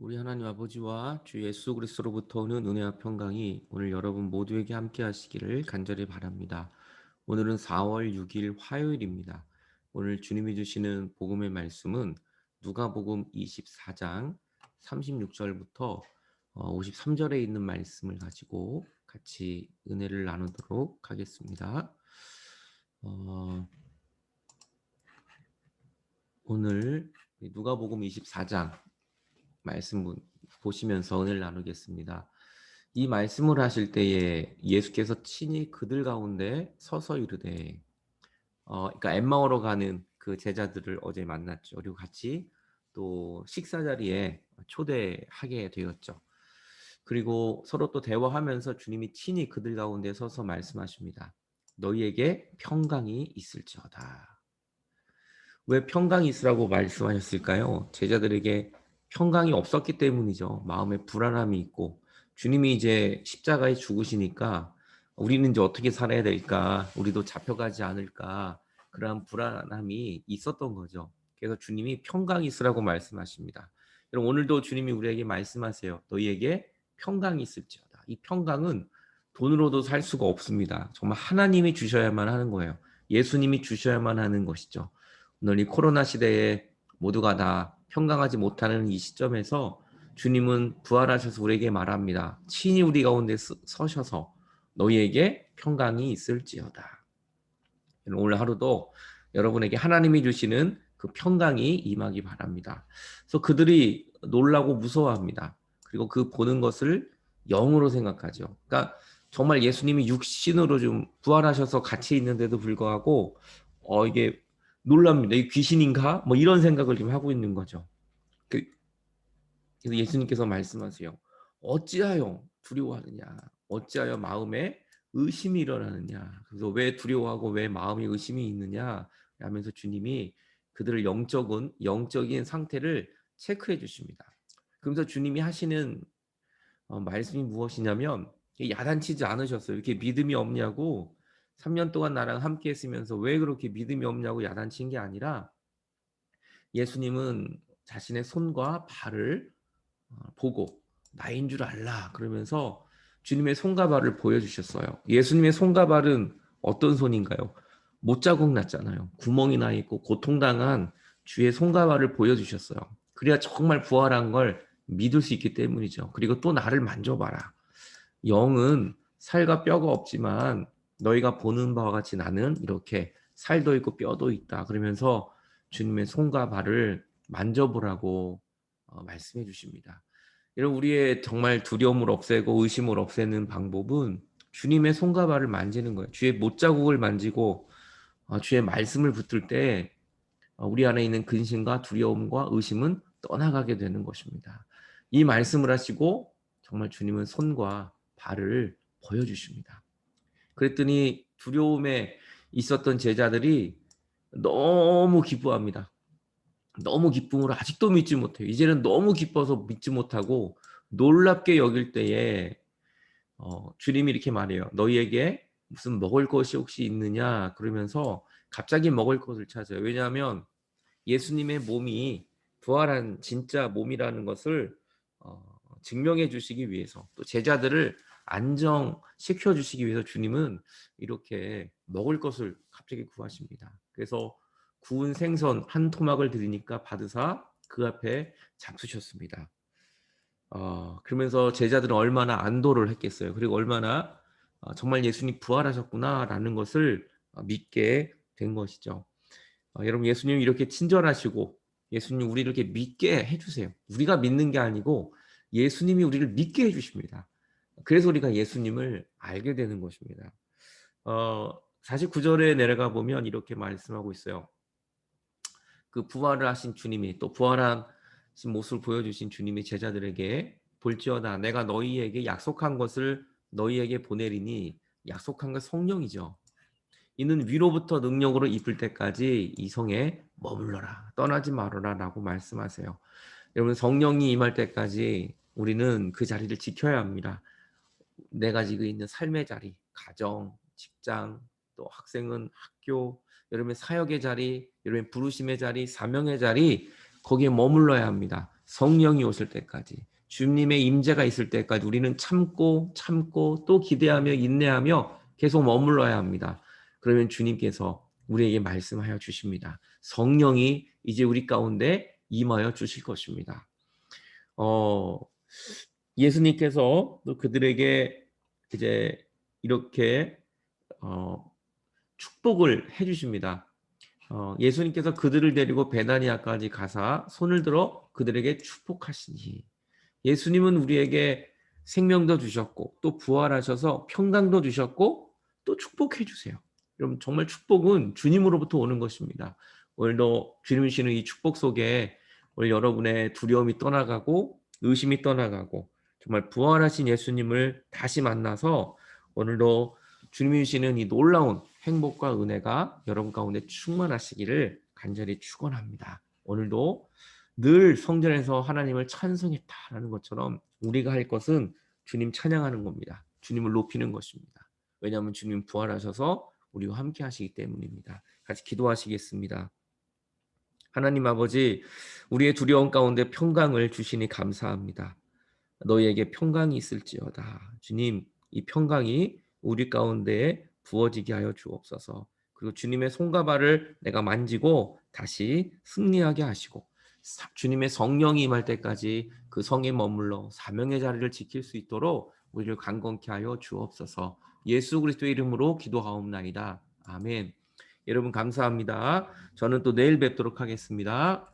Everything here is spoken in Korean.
우리 하나님 아버지와 주 예수 그리스도로부터 오는 은혜와 평강이 오늘 여러분 모두에게 함께 하시기를 간절히 바랍니다. 오늘은 4월 6일 화요일입니다. 오늘 주님이 주시는 복음의 말씀은 누가복음 24장 36절부터 53절에 어, 있는 말씀을 가지고 같이 은혜를 나누도록 하겠습니다. 어, 오늘 누가복음 24장 말씀 보시면서 은혜를 나누겠습니다. 이 말씀을 하실 때에 예수께서 친히 그들 가운데 서서 이르되 어 그러니까 엠마오로 가는 그 제자들을 어제 만났죠. 그리고 같이 또 식사 자리에 초대하게 되었죠. 그리고 서로 또 대화하면서 주님이 친히 그들 가운데 서서 말씀하십니다. 너희에게 평강이 있을지어다. 왜 평강이 있으라고 말씀하셨을까요? 제자들에게 평강이 없었기 때문이죠. 마음에 불안함이 있고 주님이 이제 십자가에 죽으시니까 우리는 이제 어떻게 살아야 될까? 우리도 잡혀가지 않을까? 그러한 불안함이 있었던 거죠. 그래서 주님이 평강이 있으라고 말씀하십니다. 여러분 오늘도 주님이 우리에게 말씀하세요. 너희에게 평강이 있을지어다. 이 평강은 돈으로도 살 수가 없습니다. 정말 하나님이 주셔야만 하는 거예요. 예수님이 주셔야만 하는 것이죠. 오늘 이 코로나 시대에 모두가 다 평강하지 못하는 이 시점에서 주님은 부활하셔서 우리에게 말합니다. 친히 우리 가운데 서셔서 너희에게 평강이 있을지어다. 오늘 하루도 여러분에게 하나님이 주시는 그 평강이 임하기 바랍니다. 그래서 그들이 놀라고 무서워합니다. 그리고 그 보는 것을 영으로 생각하죠. 그러니까 정말 예수님이 육신으로 좀 부활하셔서 같이 있는데도 불구하고 어 이게 놀랍니다. 이 귀신인가? 뭐 이런 생각을 지금 하고 있는 거죠. 그, 그래서 예수님께서 말씀하세요. 어찌하여 두려워하느냐? 어찌하여 마음에 의심이 일어나느냐? 그래서 왜 두려워하고 왜 마음에 의심이 있느냐? 하면서 주님이 그들을 영적은 영적인 상태를 체크해 주십니다. 그러면서 주님이 하시는 어, 말씀이 무엇이냐면 야단치지 않으셨어요. 이렇게 믿음이 없냐고 3년 동안 나랑 함께 했으면서 왜 그렇게 믿음이 없냐고 야단친 게 아니라 예수님은 자신의 손과 발을 어, 보고 나인 줄 알라 그러면서 주님의 손과 발을 보여주셨어요. 예수님의 손과 발은 어떤 손인가요? 못 자국 났잖아요. 구멍이 나 있고 고통당한 주의 손과 발을 보여주셨어요. 그래야 정말 부활한 걸 믿을 수 있기 때문이죠. 그리고 또 나를 만져봐라. 영은 살과 뼈가 없지만 너희가 보는 바와 같이 나는 이렇게 살도 있고 뼈도 있다. 그러면서 주님의 손과 발을 만져보라고 어, 말씀해 주십니다. 이런 우리의 정말 두려움을 없애고 의심을 없애는 방법은 주님의 손과 발을 만지는 거예요. 주의 못자국을 만지고 어, 주의 말씀을 붙들 때 어, 우리 안에 있는 근심과 두려움과 의심은 떠나가게 되는 것입니다. 이 말씀을 하시고 정말 주님은 손과 발을 보여주십니다. 그랬더니 두려움에 있었던 제자들이 너무 기뻐합니다. 너무 기쁨으로 아직도 믿지 못해요. 이제는 너무 기뻐서 믿지 못하고 놀랍게 여길 때에 어, 주님이 이렇게 말해요. 너희에게 무슨 먹을 것이 혹시 있느냐? 그러면서 갑자기 먹을 것을 찾아요. 왜냐하면 예수님의 몸이 부활한 진짜 몸이라는 것을 어, 증명해 주시기 위해서 또 제자들을 안정시켜 주시기 위해서 주님은 이렇게 먹을 것을 갑자기 구하십니다. 그래서 구운 생선 한 토막을 드리니까 받으사 그 앞에 잡수셨습니다. 어, 그러면서 제자들은 얼마나 안도를 했겠어요. 그리고 얼마나 어, 정말 예수님 부활하셨구나라는 것을 어, 믿게 된 것이죠. 어, 여러분 예수님 이렇게 친절하시고 예수님 우리 이렇게 믿게 해주세요. 우리가 믿는 게 아니고 예수님이 우리를 믿게 해주십니다. 그래서 우리가 예수님을 알게 되는 것입니다. 어, 49절에 내려가 보면 이렇게 말씀하고 있어요. 그 부활을 하신 주님이 또 부활한 모습을 보여주신 주님이 제자들에게 볼지어다 내가 너희에게 약속한 것을 너희에게 보내리니 약속한 것 성령이죠. 이는 위로부터 능력으로 입을 때까지 이 성에 머물러라 떠나지 말아라 라고 말씀하세요. 여러분 성령이 임할 때까지 우리는 그 자리를 지켜야 합니다. 내가 지금 있는 삶의 자리, 가정, 직장, 또 학생은 학교, 여러분의 사역의 자리, 여러분의 부르심의 자리, 사명의 자리, 거기에 머물러야 합니다. 성령이 오실 때까지 주님의 임재가 있을 때까지 우리는 참고 참고 또 기대하며 인내하며 계속 머물러야 합니다. 그러면 주님께서 우리에게 말씀하여 주십니다. 성령이 이제 우리 가운데 임하여 주실 것입니다. 어, 예수님께서 또 그들에게 이제 이렇게 어, 축복을 해주십니다. 어, 예수님께서 그들을 데리고 베다니아까지 가사 손을 들어 그들에게 축복하시니 예수님은 우리에게 생명도 주셨고 또 부활하셔서 평강도 주셨고 또 축복해 주세요. 여러분 정말 축복은 주님으로부터 오는 것입니다. 오늘도 주님 주시는 이 축복 속에 오늘 여러분의 두려움이 떠나가고 의심이 떠나가고 정말 부활하신 예수님을 다시 만나서 오늘도 주님이 주시는 이 놀라운 행복과 은혜가 여러분 가운데 충만하시기를 간절히 축원합니다. 오늘도 늘 성전에서 하나님을 찬송했다라는 것처럼 우리가 할 것은 주님 찬양하는 겁니다. 주님을 높이는 것입니다. 왜냐하면 주님 부활하셔서 우리와 함께 하시기 때문입니다. 같이 기도하시겠습니다. 하나님 아버지, 우리의 두려움 가운데 평강을 주시니 감사합니다. 너희에게 평강이 있을지어다. 주님, 이 평강이 우리 가운데 부어지게 하여 주옵소서. 그리고 주님의 손과 발을 내가 만지고 다시 승리하게 하시고 사- 주님의 성령이 임할 때까지 그 성에 머물러 사명의 자리를 지킬 수 있도록 우리를 강건케 하여 주옵소서. 예수 그리스도의 이름으로 기도하옵나이다. 아멘. 여러분 감사합니다. 저는 또 내일 뵙도록 하겠습니다.